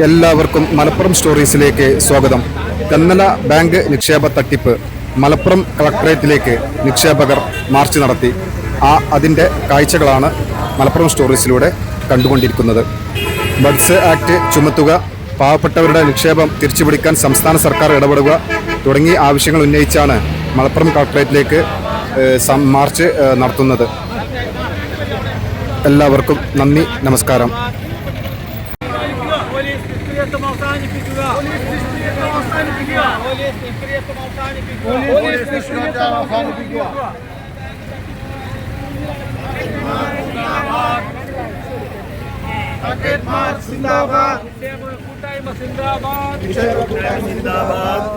എല്ലാവർക്കും മലപ്പുറം സ്റ്റോറീസിലേക്ക് സ്വാഗതം. കന്നല ബാങ്ക് നിക്ഷേപ തട്ടിപ്പ്. മലപ്പുറം കളക്ടറേറ്റിലേക്ക് നിക്ഷേപകർ മാർച്ച് നടത്തി. ആ അതിന്റെ കാഴ്ചകളാണ് മലപ്പുറം സ്റ്റോറീസിലൂടെ കണ്ടുകൊണ്ടിരിക്കുന്നത്. ബഡ്സ് ആക്ട് ചുമത്തുക പാവപ്പെട്ടവരുടെ നിക്ഷേപം തിരിച്ചുപിടിക്കാൻ സംസ്ഥാന സർക്കാർ ഇടപെടുക തുടങ്ങിയ ആവശ്യങ്ങൾ ഉന്നയിച്ചാണ് മലപ്പുറം കളക്ടറേറ്റിലേക്ക് മാർച്ച് നടത്തുന്നത്. എല്ലാവർക്കും നന്ദി നമസ്കാരം പോലീസ് നിഷ്ക്രിയത്വം അവസാനിപ്പിക്കുക പോലീസ് നിഷ്ക്രിയത്വം അവസാനിപ്പിക്കുക പോലീസ് നിഷ്ക്രിയത്വം അവസാനിപ്പിക്കുക പോലീസ് നിഷ്ക്രിയത്വം അവസാനിപ്പിക്കുക സിന്ദാബാദ് കൂട്ടായ്മ സിന്ദാബാദ്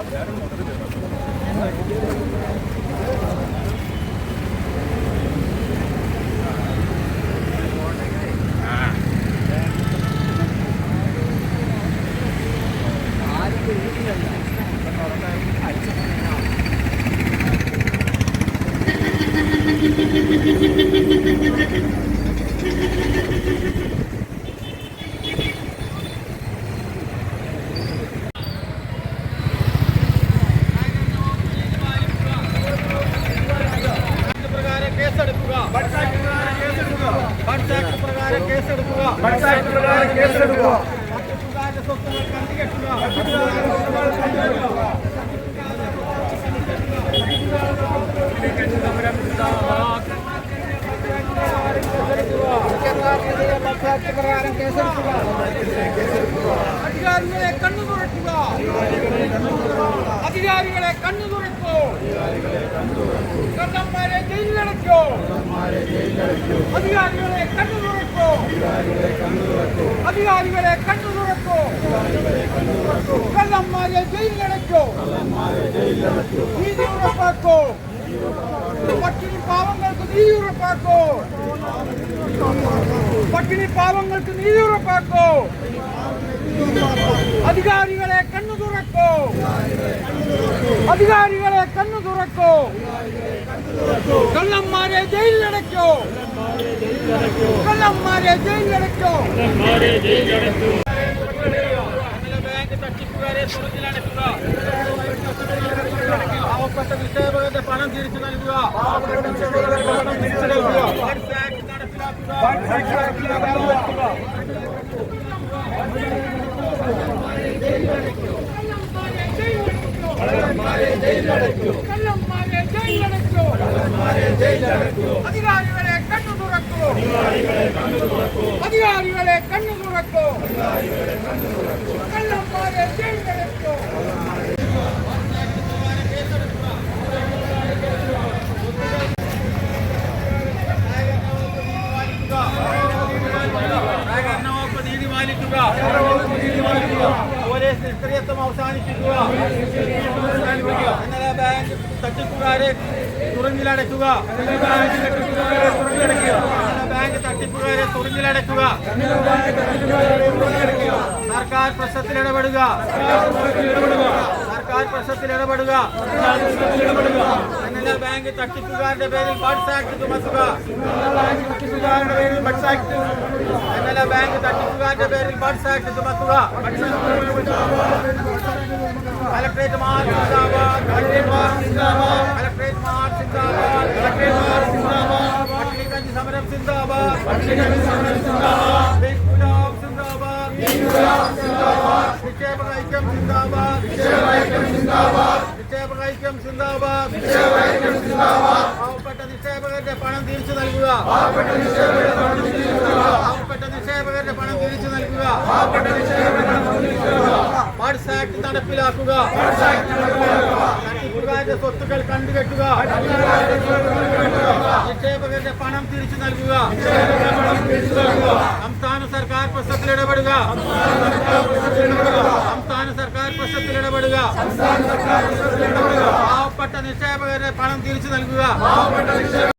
പ്രകാരം കേസെടുക്കുക ബഡ്സ് ആക്ട് പ്രകാരം കേസെടുക്കുക ബഡ്സ് ആക്ട് പ്രകാരം കേസെടുക്കുക. ആക്ട് പ്രകാരം കേസെടുക്കുക. തട്ടിപ്പുകാരുടെ സ്വത്തുകൾ കണ്ടുകെട്ടുക. അധികാരികളെ കണ്ണു തുറക്കുക അധികാരികളെ കണ്ണു തുറക്കുക ജയിലിലടയ്ക്കോ? അധികാരികളെ കണ്ണു തുറക്കോ? അധികാരികളെ കണ്ണു തുറക്കോ? കള്ളന്മാരെ ജയിലിലടയ്ക്കോ? നീതി ഉറപ്പാക്കോ? പട്ടിണി പാവങ്ങൾക്ക് നീതി ഉറപ്പാക്കോ? പട്ടിണി പാവങ്ങൾക്ക് നീതി ഉറപ്പാക്കോ? അധികാരികളെ കണ്ണു തുറക്കോ. അധികാരികളെ കണ്ണു തുറക്കോ. കള്ളന്മാരെ ജയിലിലടയ്ക്കോ. കള്ളന്മാരെ ജയിലിലടയ്ക്കോ. ബാങ്ക് തട്ടിപ്പുകാരെ തുറന്നിലടയ്ക്കുക പാവപ്പെട്ട നിക്ഷേപകരുടെ പണം തിരിച്ചു നൽകുക. പാവപ്പെട്ട നിക്ഷേപകരുടെ പണം തിരിച്ചു നൽകുക. നടപ്പിലാക്കുക ബഡ്സ് ആക്ട് നടപ്പിലാക്കുക കള്ളന്മാരെ ജയിലിലടയ്ക്കൂ അധികാരികളെ കണ്ണു തുറക്കൂ അധികാരികളെ കണ്ണു തുറക്കൂ കള്ളന്മാരെ ജയിലിലടയ്ക്കൂ സഹകരണ വകുപ്പ് നീതി പാലിക്കുക പോലീസ് നിഷ്ക്രിയത്വം അവസാനിപ്പിക്കുക. കന്നഡ ബാങ്ക് തട്ടിപ്പുകാരെ തുറങ്ങിലടയ്ക്കുക കന്നഡ ബാങ്ക് തട്ടിപ്പുകാരെ തുറങ്ങിലടയ്ക്കുക സർക്കാർ പ്രശ്നത്തിൽ ഇടപെടുക. സർക്കാർ പ്രശ്നത്തിൽ ഇടപെടുക. കന്നഡ ബാങ്ക് തട്ടിപ്പുകാരുടെ പേരിൽ ബഡ്സ് ആക്ട് ചുമത്തുക. തട്ടിപ്പുകാരുടെ പേരിൽ ബഡ്സ് ആക്ട് കന്നഡ ബാങ്ക് തട്ടിപ്പുകാരുടെ പേരിൽ ബഡ്സ് ആക്ട് ചുമത്തുക. കലക്ട്രേറ്റ് മാർച്ച് സിന്ദാബാദ് കലക്ട്രേറ്റ് മാർച്ച് സിന്ദാബാദ് കലക്ട്രേറ്റ് മാർച്ച് സിന്ദാബാദ് കലക്ട്രേറ്റ് മാർച്ച് സിന്ദാബാദ് പട്ടിണിക്കഞ്ചി സമരം സിന്ദാബാദ് പട്ടിണിക്കഞ്ചി സമരം സിന്ദാബാദ് സിന്ദാബാദ് സിന്ദാബാദ് നിക്ഷേപക ഐക്യം സിന്ദാബാദ് നിക്ഷേപക ഐക്യം സിന്ദാബാദ്. ഐക്യം സിന്ദാബാദ്. പാവപ്പെട്ട നിക്ഷേപകരുടെ പണം തിരിച്ചു നൽകുക. പാവപ്പെട്ട നിക്ഷേപകരുടെ പണം തിരിച്ചു നൽകുക. ബഡ്സ് ആക്ട് നടപ്പിലാക്കുക. തട്ടിപ്പുകാരുടെ സ്വത്തുക്കൾ കണ്ടുകെട്ടുക. നിക്ഷേപകരുടെ പണം തിരിച്ചു നൽകുക. സംസ്ഥാന സർക്കാർ പ്രശ്നത്തിൽ ഇടപെടുക. പ്രശ്നത്തിൽ ഇടപെടുക. പാവപ്പെട്ട നിക്ഷേപകരെ പണം തിരിച്ചു നൽകുക.